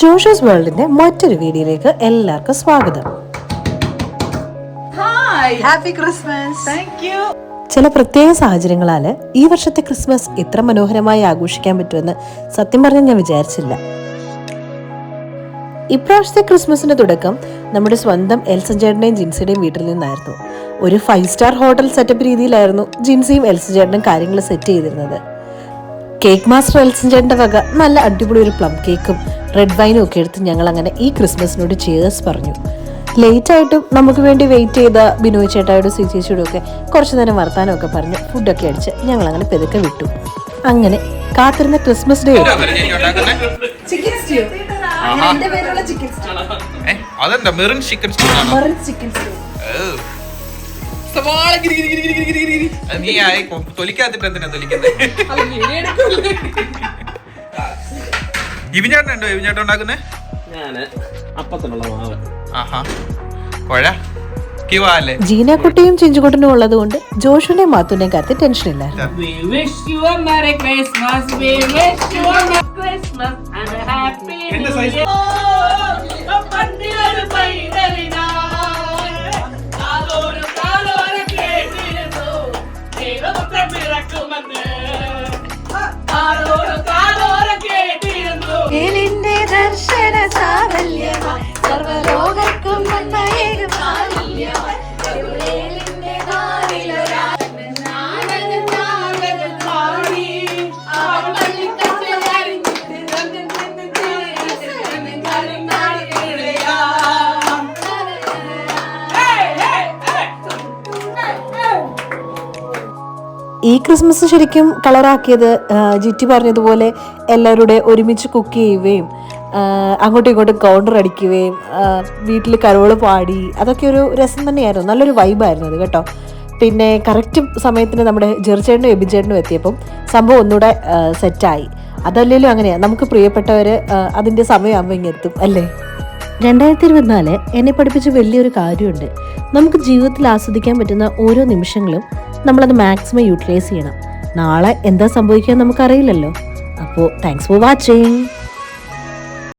ജോഷസ് വേൾഡിന്റെ മറ്റൊരു വീഡിയോയിലേക്ക് എല്ലാവർക്കും സ്വാഗതം. ഹാപ്പി ക്രിസ്മസ് താങ്ക് യു ചില പ്രത്യേക സാഹചര്യങ്ങളാൽ ഈ വർഷത്തെ ക്രിസ്മസ് ഇത്ര മനോഹരമായി ആഘോഷിക്കാൻ പറ്റുമെന്ന് സത്യം പറഞ്ഞാൽ ഞാൻ വിചാരിച്ചില്ല. ഇപ്രാവശ്യത്തെ ക്രിസ്മസിന്റെ തുടക്കം നമ്മുടെ സ്വന്തം എൽസൻ ചേട്ടന്റെയും ജിൻസിയുടെയും വീട്ടിൽ നിന്നായിരുന്നു. ഒരു ഫൈവ് സ്റ്റാർ ഹോട്ടൽ സെറ്റപ്പ് രീതിയിലായിരുന്നു ജിൻസിയും എൽസൻ ചേട്ടനും കാര്യങ്ങൾ സെറ്റ് ചെയ്തിരുന്നത്. കേക്ക് മാസ്റ്റർ എൽസൻ വക നല്ല അടിപൊളി ഒരു പ്ലം കേക്കും. റെഡ് വൈനും ഒക്കെ എടുത്ത് ഞങ്ങൾ അങ്ങനെ ഈ ക്രിസ്മസിനോട് ചേഴ്സ് പറഞ്ഞു. ലേറ്റ് ആയിട്ടും നമുക്ക് വേണ്ടി വെയിറ്റ് ചെയ്ത ബിനോയ് ചേട്ടായോടും സി ചേച്ചിയോടും ഒക്കെ കുറച്ച് നേരം വർത്താനം ഒക്കെ പറഞ്ഞ് ഫുഡൊക്കെ അടിച്ച് ഞങ്ങൾ അങ്ങനെ പെതുക്കെ വിട്ടു. അങ്ങനെ കാത്തിരുന്ന ക്രിസ്മസ് ഡേ ചിക്കൻ സ്റ്റ്യൂ എന്റെ പേരുള്ള ചിക്കൻ സ്റ്റ്യൂ അതെന്താ? മെറിൻ ചിക്കൻ സ്റ്റൂ ആണോ? മറിൻ ചിക്കൻ നീ ആയി തൊലിക്കാത്തിട്ട് എന്തിനാ തൊലിക്കുന്നത് ഇവിഞ്ഞേട്ടൻ ഉണ്ടോ? ഇവിഞ്ഞേട്ടൻ ഉണ്ടാക്കുന്നേ? ഞാൻ അപ്പത്തിനുള്ള മാവ് ആഹാ. കൊഴ കിവാ അല്ലേ ജീനാക്കുട്ടിയും ചിഞ്ചുകുട്ടനും ഉള്ളത് കൊണ്ട് ജോഷുവിന്റെയും മാത്തുവിന്റെയും കാത്തി ടെൻഷൻ ഇല്ല. We ഈ ക്രിസ്മസ് ശരിക്കും കളറാക്കിയത് ജിറ്റി പറഞ്ഞതുപോലെ എല്ലാവരുടെ ഒരുമിച്ച് കുക്ക് ചെയ്യുകയും അങ്ങോട്ടും ഇങ്ങോട്ടും കൗണ്ടർ അടിക്കുകയും വീട്ടിൽ കരോൾ പാടി അതൊക്കെ ഒരു രസം തന്നെയായിരുന്നു. നല്ലൊരു വൈബായിരുന്നു അത് കേട്ടോ. പിന്നെ കറക്റ്റ് സമയത്തിന് നമ്മുടെ ജെറിച്ചേട്ടനും എബിച്ചേട്ടനും എത്തിയപ്പം സംഭവം ഒന്നുകൂടെ സെറ്റായി അതല്ലെങ്കിലും അങ്ങനെയാണ് നമുക്ക് പ്രിയപ്പെട്ടവർ അതിന്റെ സമയമാകുമ്പോൾ ഇങ്ങെത്തും അല്ലേ? രണ്ടായിരത്തി ഇരുപത്തിനാല് എന്നെ പഠിപ്പിച്ച വലിയൊരു കാര്യമുണ്ട്. നമുക്ക് ജീവിതത്തിൽ ആസ്വദിക്കാൻ പറ്റുന്ന ഓരോ നിമിഷങ്ങളും നമ്മളത് മാക്സിമം യൂട്ടിലൈസ് ചെയ്യണം. നാളെ എന്താ സംഭവിക്കുക നമുക്കറിയില്ലല്ലോ. അപ്പോൾ താങ്ക്സ് ഫോർ വാച്ചിങ്